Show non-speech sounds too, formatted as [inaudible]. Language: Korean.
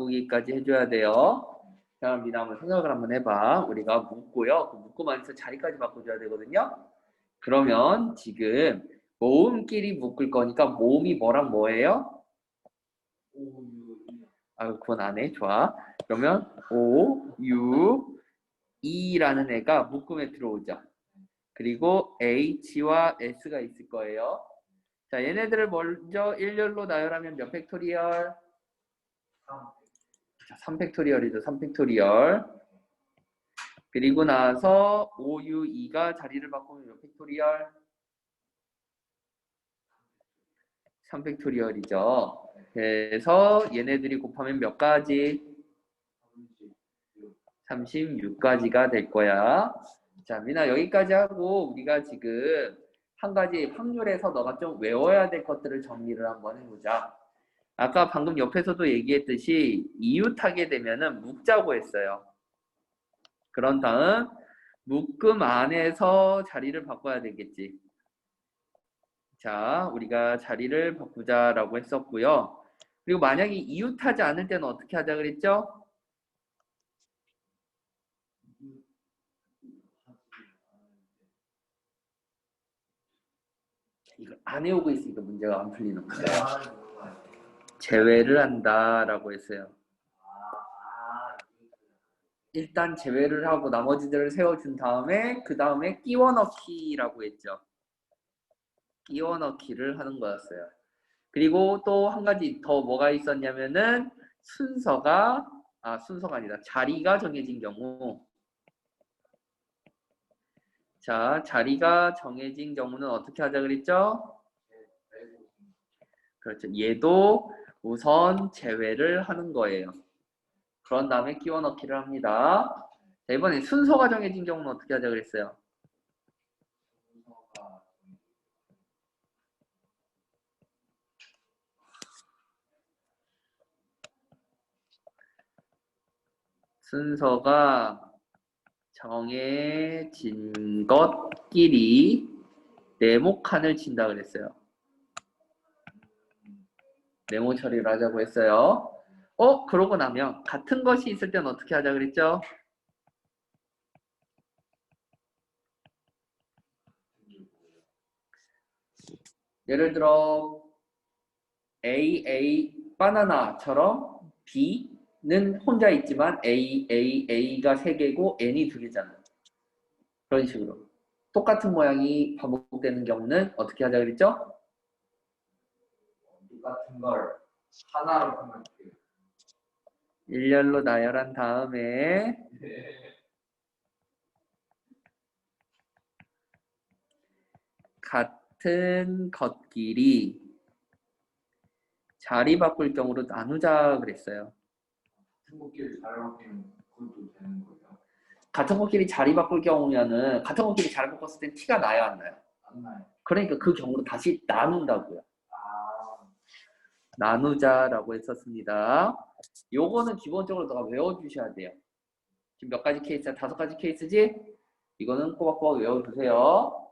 바꾸기까지 해줘야 돼요. 자, 미나 한번 생각을 한번 해봐. 우리가 묶고요. 그 묶고만 해서 자리까지 바꿔줘야 되거든요. 그러면 지금 모음끼리 묶을 거니까 모음이 뭐랑 뭐예요? 아, 그건 안 해. 좋아. 그러면 O, U, E라는 애가 묶음에 들어오죠. 그리고 H와 S가 있을 거예요. 자, 얘네들을 먼저 일렬로 나열하면 몇 팩토리얼? 자, 3팩토리얼이죠. 3팩토리얼. 그리고 나서 O, U, E가 자리를 바꾸면 몇 팩토리얼? 3팩토리얼이죠. 그래서 얘네들이 곱하면 몇 가지? 36가지가 될 거야. 자, 미나 여기까지 하고 우리가 지금 한 가지 확률에서 너가 좀 외워야 될 것들을 정리를 한번 해보자. 아까 방금 옆에서도 얘기했듯이 이웃하게 되면은 묶자고 했어요. 그런 다음 묶음 안에서 자리를 바꿔야 되겠지. 자, 우리가 자리를 바꾸자라고 했었고요. 그리고 만약에 이웃하지 않을 때는 어떻게 하자 그랬죠? 이거 안 해오고 있으니까 문제가 안 풀리는 거예요. 제외를 한다라고 했어요. 일단 제외를 하고 나머지들을 세워준 다음에 그 다음에 끼워 넣기라고 했죠. 끼워 넣기를 하는 거였어요. 그리고 또 한 가지 더 뭐가 있었냐면은 순서가 아 순서가 아니다 자리가 정해진 경우 자 자리가 정해진 경우는 어떻게 하자 그랬죠? 그렇죠. 얘도 우선 제외를 하는 거예요. 그런 다음에 끼워 넣기를 합니다. 자, 이번에 순서가 정해진 경우는 어떻게 하자 그랬어요? 순서가 정해진 것끼리 네모 칸을 친다 그랬어요. 네모 처리를 하자고 했어요. 어? 그러고 나면 같은 것이 있을 때는 어떻게 하자 그랬죠? 예를 들어 A, A, 바나나처럼 B는 혼자 있지만 A, A, A가 세 개고 N이 두 개잖아요. 그런 식으로. 똑같은 모양이 반복되는 경우는 어떻게 하자 그랬죠? 똑같은 걸 하나로 돼요. 일렬로 나열한 다음에 [laughs] 같은 것끼리 자리 바꿀 경우로 나누자 그랬어요. 친구끼리 잘 바뀌면 그것도 되는 거예요. 같은 것끼리 자리 바꿀 경우면은 같은 것끼리 자리 바꿨을 땐 티가 나요 안 나요? 안 나요. 그러니까 그 경우로 다시 나눈다고요. 아, 나누자라고 했었습니다. 요거는 기본적으로 너가 외워주셔야 돼요. 지금 몇 가지 케이스야? 다섯 가지 케이스지? 이거는 꼬박꼬박 외워주세요.